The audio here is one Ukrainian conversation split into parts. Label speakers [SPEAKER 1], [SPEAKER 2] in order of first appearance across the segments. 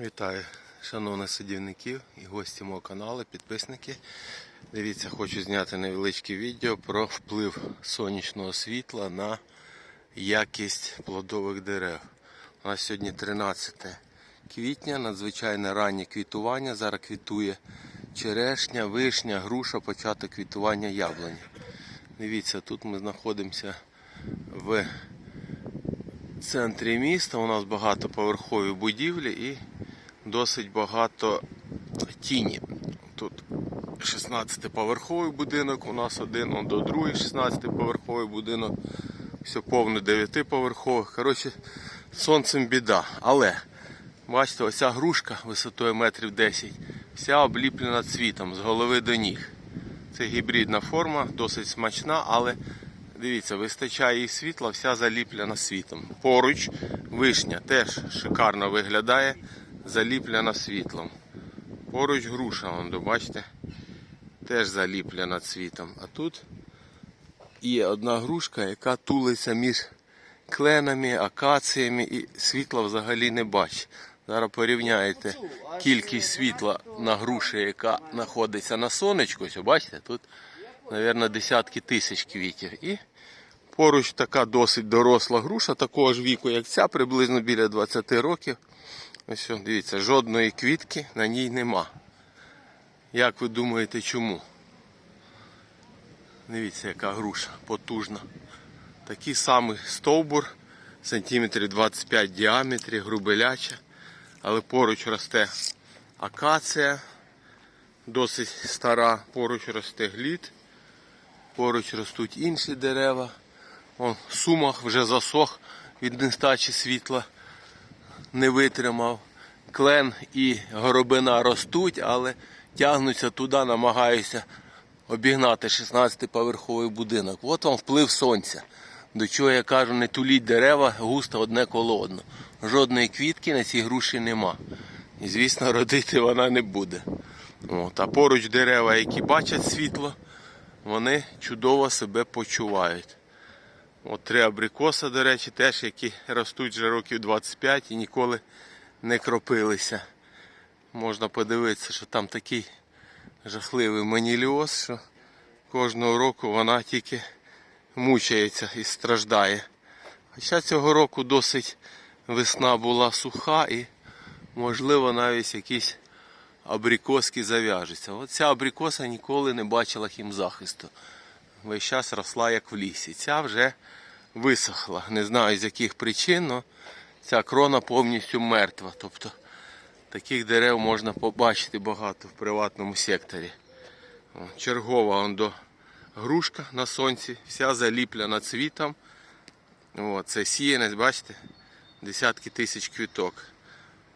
[SPEAKER 1] Вітаю, шановних садівників і гості мого каналу, підписники. Дивіться, хочу зняти невеличке відео про вплив сонячного світла на якість плодових дерев. У нас сьогодні 13 квітня, надзвичайно раннє квітування. Зараз квітує черешня, вишня, груша, початок квітування яблуні. Дивіться, тут ми знаходимося в центрі міста. У нас багатоповерхові будівлі і досить багато тіні. Тут 16-поверховий будинок, у нас один, он до другий 16-поверховий будинок, все повно 9-поверхових. Коротше, сонцем біда. Але бачите, оця грушка висотою метрів 10, вся обліплена цвітом з голови до ніг. Це гібридна форма, досить смачна, але дивіться, вистачає їй світла, вся заліплена світом. Поруч вишня теж шикарно виглядає, заліплена світлом. Поруч груша, вон, бачите, теж заліплена цвітом. А тут є одна грушка, яка тулиться між кленами, акаціями і світла взагалі не бачить. Зараз порівняєте кількість світла на груші, яка знаходиться на сонечку. Бачите, тут, мабуть, десятки тисяч квітів. І поруч така досить доросла груша, такого ж віку, як ця, приблизно біля 20 років. Ось, дивіться, жодної квітки на ній нема. Як ви думаєте, чому? Дивіться, яка груша потужна. Такий самий стовбур, сантиметрів 25 в діаметрі, грубеляча. Але поруч росте акація, досить стара, поруч росте глід, поруч ростуть інші дерева. Вон, сумах вже засох від нестачі світла, не витримав. Клен і горобина ростуть, але тягнуться туди, намагаються обігнати 16-поверховий будинок. От вам вплив сонця. До чого я кажу, не туліть дерева густо одне коло одного. Жодної квітки на цій груші нема. І, звісно, родити вона не буде. От. А поруч дерева, які бачать світло, вони чудово себе почувають. От три абрикоса, до речі, теж, які ростуть вже років 25 і ніколи не кропилися. Можна подивитися, що там такий жахливий маніліоз, що кожного року вона тільки мучається і страждає. Хоча цього року досить весна була суха і, можливо, навіть якісь абрикоски зав'яжуться. От ця абрикоса ніколи не бачила хімзахисту. Весь час росла як в лісі. Ця вже висохла. Не знаю з яких причин, але ця крона повністю мертва. Тобто таких дерев можна побачити багато в приватному секторі. Чергова до грушка на сонці, вся заліплена цвітом. О, це сіянець, бачите? Десятки тисяч квіток.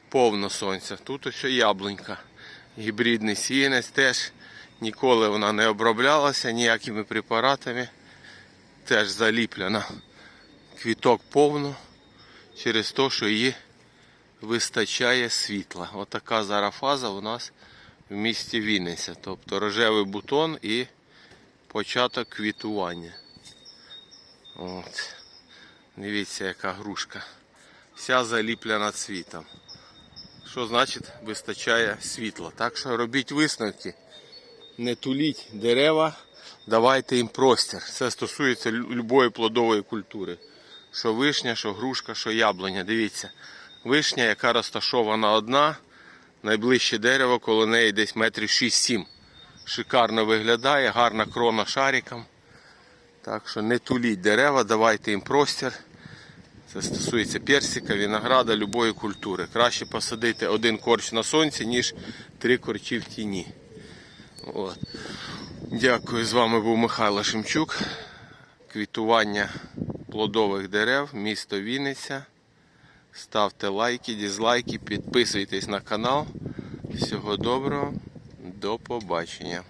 [SPEAKER 1] Повно сонця. Тут ось яблунька. Гібридний сіянець теж. Ніколи вона не оброблялася ніякими препаратами. Теж заліплена. Квіток повно через те, що її вистачає світла. Отака зараз фаза у нас в місті Вінниця. Тобто рожевий бутон і початок квітування. От. Дивіться, яка грушка. Вся заліплена цвітом. Що значить вистачає світла. Так що робіть висновки. Не туліть дерева, давайте їм простір. Це стосується лю- любої плодової культури. Що вишня, що грушка, що яблуня. Дивіться. Вишня, яка розташована одна, найближче дерево, коло неї десь метрів 6-7. Шикарно виглядає, гарна крона шариком. Так що не туліть дерева, давайте їм простір. Це стосується персика, винограда, любої культури. Краще посадити один корч на сонці, ніж три корчі в тіні. От. Дякую, з вами був Михайло Шимчук. Квітування плодових дерев, місто Вінниця. Ставте лайки, дізлайки, підписуйтесь на канал. Всього доброго, до побачення.